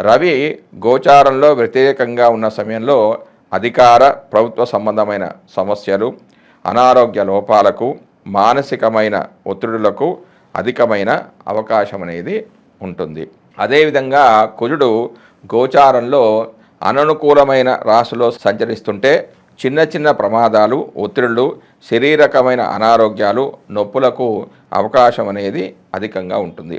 రవి గోచారంలో వ్యతిరేకంగా ఉన్న సమయంలో అధికార ప్రభుత్వ సంబంధమైన సమస్యలు అనారోగ్య లోపాలకు మానసికమైన ఒత్తిడులకు అధికమైన అవకాశం అనేది ఉంటుంది. అదేవిధంగా కుజుడు గోచారంలో అననుకూలమైన రాశిలో సంచరిస్తుంటే చిన్న చిన్న ప్రమాదాలు ఒత్తిడులు శరీరకమైన అనారోగ్యాలు నొప్పులకు అవకాశం అనేది అధికంగా ఉంటుంది.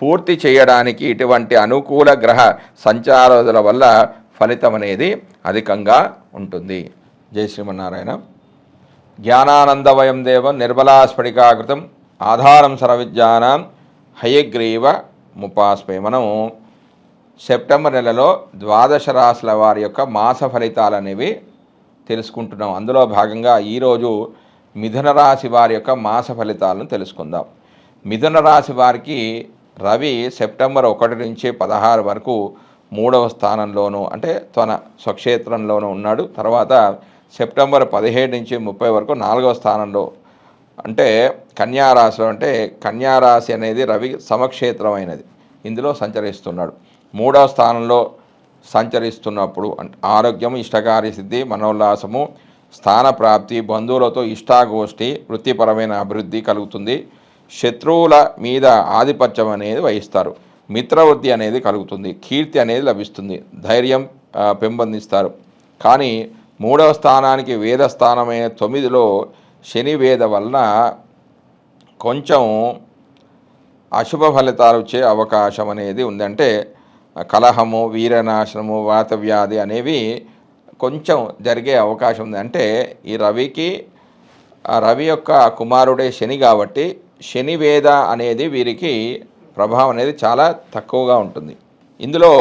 పూర్తి చేయడానికి ఇటువంటి అనుకూల గ్రహ సంచారాల వల్ల ఫలితం అనేది అధికంగా ఉంటుంది. జై శ్రీమన్నారాయణ. జ్ఞానానందవయం దేవం నిర్మలాస్ఫటికాకృతం ఆధారం సర్వవిద్యానాం హయగ్రీవ ముపాస్పై మనము సెప్టెంబర్ నెలలో ద్వాదశ రాశుల వారి యొక్క మాస ఫలితాలు అనేవి తెలుసుకుంటున్నాం. అందులో భాగంగా ఈరోజు మిథున రాశి వారి యొక్క మాస ఫలితాలను తెలుసుకుందాం. మిథున రాశి వారికి రవి సెప్టెంబర్ ఒకటి నుంచి పదహారు వరకు మూడవ స్థానంలోనూ అంటే తన స్వక్షేత్రంలోనూ ఉన్నాడు. తర్వాత సెప్టెంబర్ పదిహేడు నుంచి ముప్పై వరకు నాలుగవ స్థానంలో అంటే కన్యారాశిలో అంటే కన్యారాశి అనేది రవి సమక్షేత్రమైనది. ఇందులో సంచరిస్తున్నాడు. మూడవ స్థానంలో సంచరిస్తున్నప్పుడు ఆరోగ్యం ఇష్టకార్య సిద్ధి మనోల్లాసము స్థాన ప్రాప్తి బంధువులతో ఇష్టాగోష్ఠి వృత్తిపరమైన అభివృద్ధి కలుగుతుంది. శత్రువుల మీద ఆధిపత్యం అనేది వహిస్తారు. మిత్రవృత్తి అనేది కలుగుతుంది. కీర్తి అనేది లభిస్తుంది. ధైర్యం పెంపొందిస్తారు. కానీ మూడవ స్థానానికి వేద స్థానమైన తొమ్మిదిలో శని వేద వలన కొంచెం అశుభ ఫలితాలు వచ్చే అవకాశం అనేది ఉందంటే కలహము వీరనాశనము వాతవ్యాధి అనేవి కొంచెం జరిగే అవకాశం ఉంది. అంటే ఈ రవికి రవి యొక్క కుమారుడే శని కాబట్టి శని వేద అనేది వీరికి ప్రభావం అనేది చాలా తక్కువగా ఉంటుంది. ఇందులో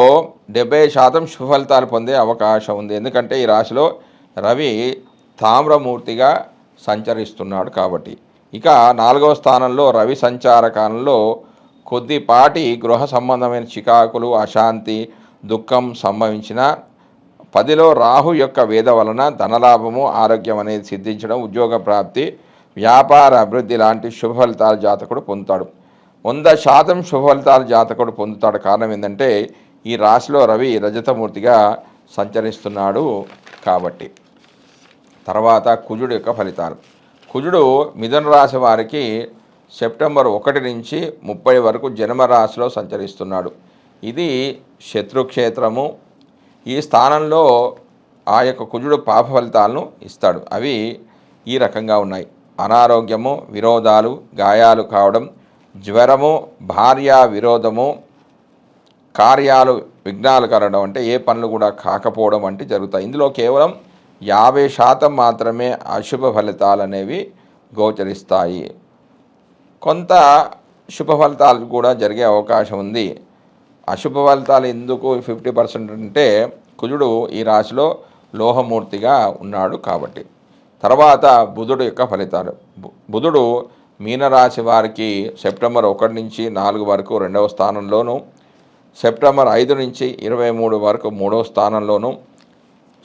డెబ్బై శాతం సుఫలితాలు పొందే అవకాశం ఉంది. ఎందుకంటే ఈ రాశిలో రవి తామ్రమూర్తిగా సంచరిస్తున్నాడు కాబట్టి. ఇక నాలుగవ స్థానంలో రవి సంచార కాలంలో కొద్దిపాటి గృహ సంబంధమైన చికాకులు అశాంతి దుఃఖం సంభవించిన పదిలో రాహు యొక్క వేద వలన ధనలాభము ఆరోగ్యం అనేది సిద్ధించడం ఉద్యోగ ప్రాప్తి వ్యాపార అభివృద్ధి లాంటి శుభ ఫలితాలు జాతకుడు పొందుతాడు. వంద శాతం శుభ ఫలితాలు జాతకుడు పొందుతాడు. కారణం ఏంటంటే ఈ రాశిలో రవి రజతమూర్తిగా సంచరిస్తున్నాడు కాబట్టి. తర్వాత కుజుడు యొక్క ఫలితాలు. కుజుడు మిథున రాశి వారికి సెప్టెంబర్ ఒకటి నుంచి ముప్పై వరకు జన్మరాశిలో సంచరిస్తున్నాడు. ఇది శత్రుక్షేత్రము. ఈ స్థానంలో ఆ యొక్క కుజుడు పాప ఫలితాలను ఇస్తాడు. అవి ఈ రకంగా ఉన్నాయి. అనారోగ్యము విరోధాలు గాయాలు కావడం జ్వరము భార్య విరోధము కార్యాలు విఘ్నాలు కలగడం అంటే ఏ పనులు కూడా కాకపోవడం వంటి జరుగుతాయి. ఇందులో కేవలం యాభై శాతం మాత్రమే అశుభ ఫలితాలు అనేవి గోచరిస్తాయి. కొంత శుభ ఫలితాలు కూడా జరిగే అవకాశం ఉంది. అశుభ ఫలితాలు ఎందుకు ఫిఫ్టీ పర్సెంట్ అంటే కుజుడు ఈ రాశిలో లోహమూర్తిగా ఉన్నాడు కాబట్టి. తర్వాత బుధుడు యొక్క ఫలితాలు. బు- బుధుడు మీనరాశి వారికి సెప్టెంబర్ ఒకటి నుంచి నాలుగు వరకు రెండవ స్థానంలోను సెప్టెంబర్ ఐదు నుంచి ఇరవై మూడు వరకు మూడవ స్థానంలోను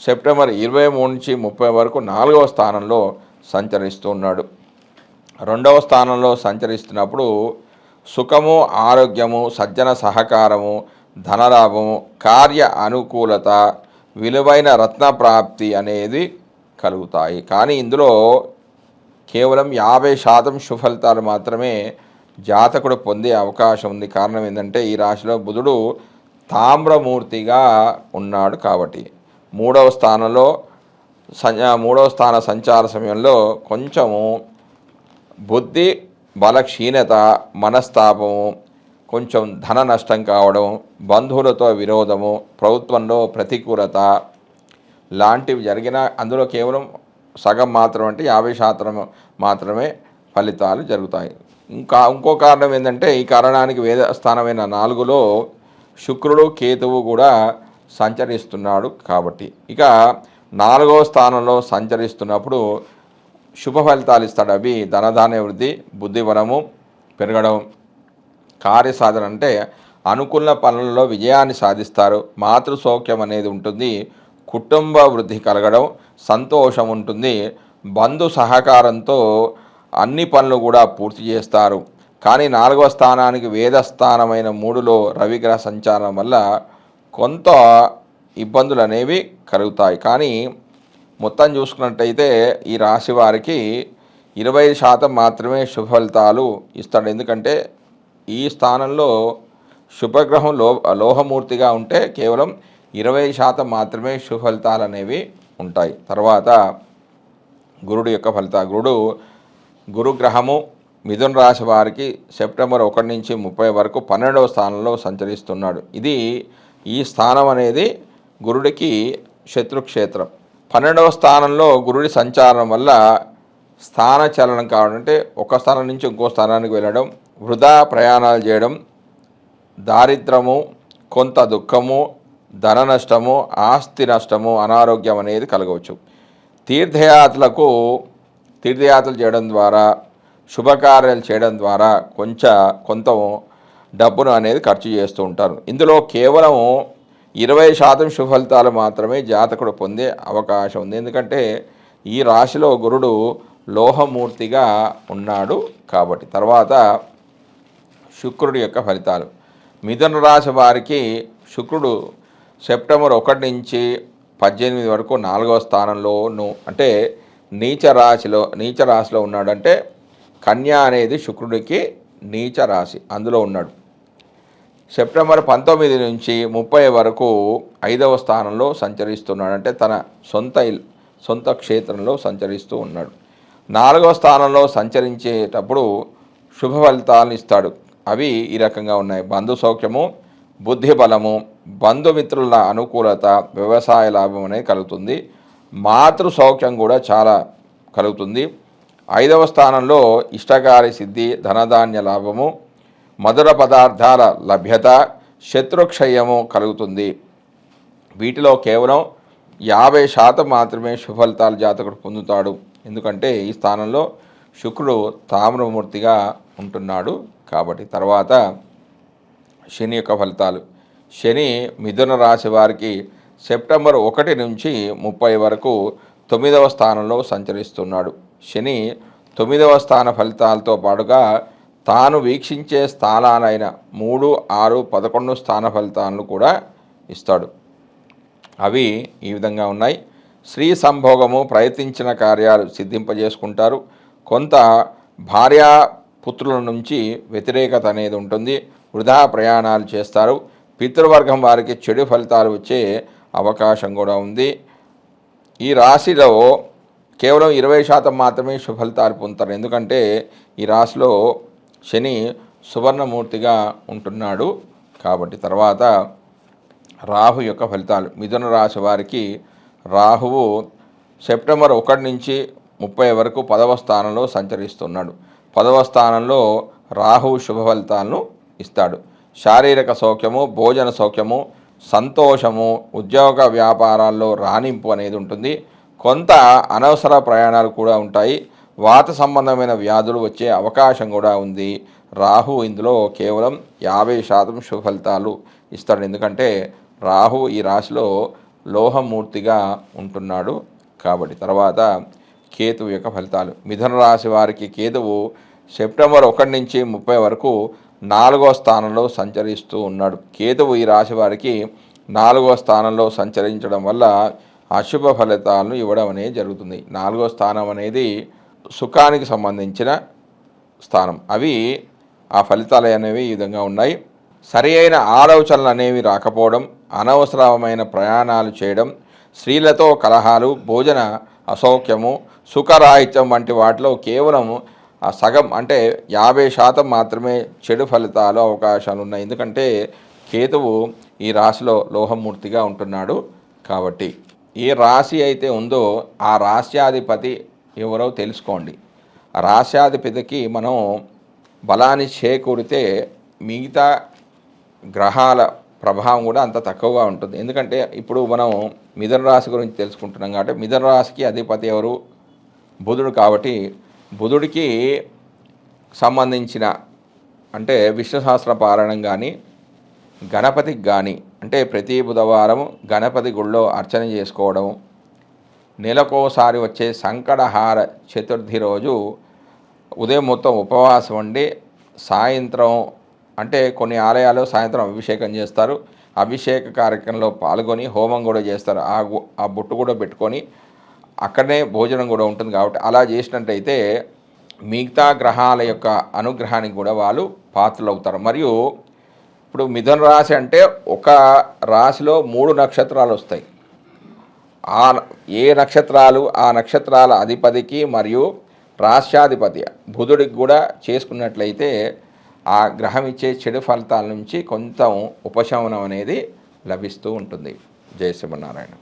సెప్టెంబర్ ఇరవై మూడు నుంచి ముప్పై వరకు నాలుగవ స్థానంలో సంచరిస్తూ ఉన్నాడు. రెండవ స్థానంలో సంచరిస్తున్నప్పుడు సుఖము ఆరోగ్యము సజ్జన సహకారము ధనలాభము కార్య అనుకూలత విలువైన రత్న ప్రాప్తి అనేది కలుగుతాయి. కానీ ఇందులో కేవలం యాభై శాతం సుఫలితాలు మాత్రమే జాతకుడు పొందే అవకాశం ఉంది. కారణం ఏంటంటే ఈ రాశిలో బుధుడు తామ్రమూర్తిగా ఉన్నాడు కాబట్టి. మూడవ స్థానంలో మూడవ స్థాన సంచార సమయంలో కొంచెము బుద్ధి బలక్షీణత మనస్తాపము కొంచెం ధన నష్టం కావడం బంధువులతో విరోధము ప్రభుత్వంలో ప్రతికూలత లాంటివి జరిగిన అందులో కేవలం సగం మాత్రం అంటే యాభై శాతం మాత్రమే ఫలితాలు జరుగుతాయి. ఇంకా ఇంకో కారణం ఏంటంటే ఈ కారణానికి వేద స్థానమైన నాలుగులో శుక్రుడు కేతువు కూడా సంచరిస్తున్నాడు కాబట్టి. ఇక నాలుగవ స్థానంలో సంచరిస్తున్నప్పుడు శుభ ఫలితాలు ఇస్తాడు అవి ధనధాన్య వృద్ధి బుద్ధిబలము పెరగడం. కార్యసాధన అంటే అనుకున్న పనులలో విజయాన్ని సాధిస్తారు. మాతృ సౌఖ్యం అనేది ఉంటుంది. కుటుంబ వృద్ధి కలగడం సంతోషం ఉంటుంది బంధు సహకారంతో అన్ని పనులు కూడా పూర్తి చేస్తారు. కానీ నాలుగవ స్థానానికి వేద స్థానమైన మూడులో రవిగ్రహ సంచారం వల్ల కొంత ఇబ్బందులు అనేవి కలుగుతాయి. కానీ మొత్తం చూసుకున్నట్టయితే ఈ రాశి వారికి ఇరవై శాతం మాత్రమే శుభ ఫలితాలు ఇస్తాడు. ఎందుకంటే ఈ స్థానంలో శుభగ్రహం లో లోహమూర్తిగా ఉంటే కేవలం ఇరవై శాతం మాత్రమే శుభఫలితాలు అనేవి ఉంటాయి. తర్వాత గురుడు యొక్క ఫలిత గురుడు గురుగ్రహము మిథున రాశి వారికి సెప్టెంబర్ ఒకటి నుంచి ముప్పై వరకు పన్నెండవ స్థానంలో సంచరిస్తున్నాడు. ఇది ఈ స్థానం అనేది గురుడికి శత్రుక్షేత్రం. పన్నెండవ స్థానంలో గురుడి సంచారం వల్ల స్థాన చలనం కావడం అంటే ఒక స్థానం నుంచి ఇంకో స్థానానికి వెళ్ళడం వృధా ప్రయాణాలు చేయడం దారిద్రము కొంత దుఃఖము ధన నష్టము ఆస్తి నష్టము అనారోగ్యం అనేది కలగవచ్చు. తీర్థయాత్రలకు తీర్థయాత్రలు చేయడం ద్వారా శుభకార్యాలు చేయడం ద్వారా కొంచెం కొంత డబ్బును అనేది ఖర్చు చేస్తూ ఉంటారు. ఇందులో కేవలం ఇరవై శాతం సుఫలితాలు మాత్రమే జాతకుడు పొందే అవకాశం ఉంది. ఎందుకంటే ఈ రాశిలో గురుడు లోహమూర్తిగా ఉన్నాడు కాబట్టి. తర్వాత శుక్రుడి యొక్క ఫలితాలు. మిథున రాశి వారికి శుక్రుడు సెప్టెంబర్ ఒకటి నుంచి పద్దెనిమిది వరకు నాలుగవ స్థానంలోను అంటే నీచ రాశిలో నీచ రాశిలో ఉన్నాడంటే కన్యా అనేది శుక్రుడికి నీచ రాశి అందులో ఉన్నాడు. సెప్టెంబర్ పంతొమ్మిది నుంచి ముప్పై వరకు ఐదవ స్థానంలో సంచరిస్తున్నాడు అంటే తన సొంత సొంత క్షేత్రంలో సంచరిస్తూ ఉన్నాడు. నాలుగవ స్థానంలో సంచరించేటప్పుడు శుభ ఫలితాలను ఇస్తాడు. అవి ఈ రకంగా ఉన్నాయి. బంధు సౌఖ్యము బుద్ధి బలము బంధుమిత్రుల అనుకూలత వ్యవసాయ లాభం అనేది కలుగుతుంది. మాతృ సౌఖ్యం కూడా చాలా కలుగుతుంది. ఐదవ స్థానంలో ఇష్టకారి సిద్ధి ధనధాన్య లాభము మధుర పదార్థాల లభ్యత శత్రుక్షయము కలుగుతుంది. వీటిలో కేవలం యాభై శాతం మాత్రమే సుఫలితాలు జాతకుడు పొందుతాడు. ఎందుకంటే ఈ స్థానంలో శుక్రుడు తామ్రమూర్తిగా ఉంటున్నాడు. కాబట్టి తర్వాత శని యొక్క ఫలితాలు శని మిథున రాశి వారికి సెప్టెంబర్ ఒకటి నుంచి ముప్పై వరకు తొమ్మిదవ స్థానంలో సంచరిస్తున్నాడు. శని తొమ్మిదవ స్థాన ఫలితాలతో పాటుగా తాను వీక్షించే స్థానాలైన మూడు ఆరు పదకొండు స్థాన ఫలితాలను కూడా ఇస్తాడు. అవి ఈ విధంగా ఉన్నాయి. స్త్రీ సంభోగము ప్రయత్నించిన కార్యాలు సిద్ధింపజేసుకుంటారు. కొంత భార్యా పుత్రుల నుంచి వ్యతిరేకత అనేది ఉంటుంది. వృధా ప్రయాణాలు చేస్తారు. పితృవర్గం వారికి చెడు ఫలితాలు వచ్చే అవకాశం కూడా ఉంది. ఈ రాశిలో కేవలం ఇరవై శాతం మాత్రమే సుఫలితాలు పొందుతారు. ఎందుకంటే ఈ రాశిలో శని సువర్ణమూర్తిగా ఉంటున్నాడు. కాబట్టి తర్వాత రాహు యొక్క ఫలితాలు. మిథున రాశి వారికి రాహువు సెప్టెంబర్ ఒకటి నుంచి ముప్పై వరకు పదవ స్థానంలో సంచరిస్తున్నాడు. పదవ స్థానంలో రాహువు శుభ ఫలితాలను ఇస్తాడు. శారీరక సౌఖ్యము భోజన సౌఖ్యము సంతోషము ఉద్యోగ వ్యాపారాల్లో రాణింపు అనేది ఉంటుంది. కొంత అనవసర ప్రయాణాలు కూడా ఉంటాయి. వాత సంబంధమైన వ్యాధులు వచ్చే అవకాశం కూడా ఉంది. రాహు ఇందులో కేవలం యాభై శాతం సుఫలితాలు ఇస్తాడు. ఎందుకంటే రాహు ఈ రాశిలో లోహమూర్తిగా ఉంటున్నాడు కాబట్టి. తర్వాత కేతువు యొక్క ఫలితాలు. మిథున రాశి వారికి కేతువు సెప్టెంబర్ ఒకటి నుంచి ముప్పై వరకు నాలుగో స్థానంలో సంచరిస్తూ ఉన్నాడు. కేతువు ఈ రాశి వారికి నాలుగో స్థానంలో సంచరించడం వల్ల అశుభ ఫలితాలను ఇవ్వడం అనేది జరుగుతుంది. నాలుగో స్థానం అనేది సుఖానికి సంబంధించిన స్థానం. అవి ఆ ఫలితాలు అనేవి ఈ విధంగా ఉన్నాయి. సరి అయిన ఆలోచనలు అనేవి రాకపోవడం అనవసరమైన ప్రయాణాలు చేయడం స్త్రీలతో కలహాలు భోజన అసౌఖ్యము సుఖరాహిత్యం వంటి వాటిలో కేవలం ఆ సగం అంటే యాభై శాతం మాత్రమే చెడు ఫలితాలు అవకాశాలు ఉన్నాయి. ఎందుకంటే కేతువు ఈ రాశిలో లోహమూర్తిగా ఉంటున్నాడు కాబట్టి. ఏ రాశి అయితే ఉందో ఆ రాశ్యాధిపతి ఎవరో తెలుసుకోండి. రాశ్యాధిపతికి మనం బలాన్ని చేకూరితే మిగతా గ్రహాల ప్రభావం కూడా అంత తక్కువగా ఉంటుంది. ఎందుకంటే ఇప్పుడు మనం మిథున రాశి గురించి తెలుసుకుంటున్నాం కాబట్టి మిథున రాశికి అధిపతి ఎవరు? బుధుడు కాబట్టి బుధుడికి సంబంధించిన అంటే విష్ణు సహస్ర పారాయణం కానీ గణపతికి కానీ అంటే ప్రతి బుధవారం గణపతి గుళ్ళో అర్చన చేసుకోవడం నెలకోసారి వచ్చే సంకటహార చతుర్థి రోజు ఉదయం మొత్తం ఉపవాసం ఉండి సాయంత్రం అంటే కొన్ని ఆలయాలు సాయంత్రం అభిషేకం చేస్తారు. అభిషేక కార్యక్రమంలో పాల్గొని హోమం కూడా చేస్తారు. ఆ ఆ బొట్టు కూడా పెట్టుకొని అక్కడనే భోజనం కూడా ఉంటుంది కాబట్టి అలా చేసినట్టయితే మిగతా గ్రహాల యొక్క అనుగ్రహానికి కూడా వాళ్ళు పాత్రలు అవుతారు మరియు ఇప్పుడు మిథున రాశి అంటే ఒక రాశిలో మూడు నక్షత్రాలు వస్తాయి. ఆ ఏ నక్షత్రాలు ఆ నక్షత్రాల అధిపతికి మరియు రాష్ట్రాధిపతి బుధుడికి కూడా చేసుకున్నట్లయితే ఆ గ్రహం ఇచ్చే చెడు ఫలితాల నుంచి కొంత ఉపశమనం అనేది లభిస్తూ ఉంటుంది. జయ శ్రీమన్నారాయణ.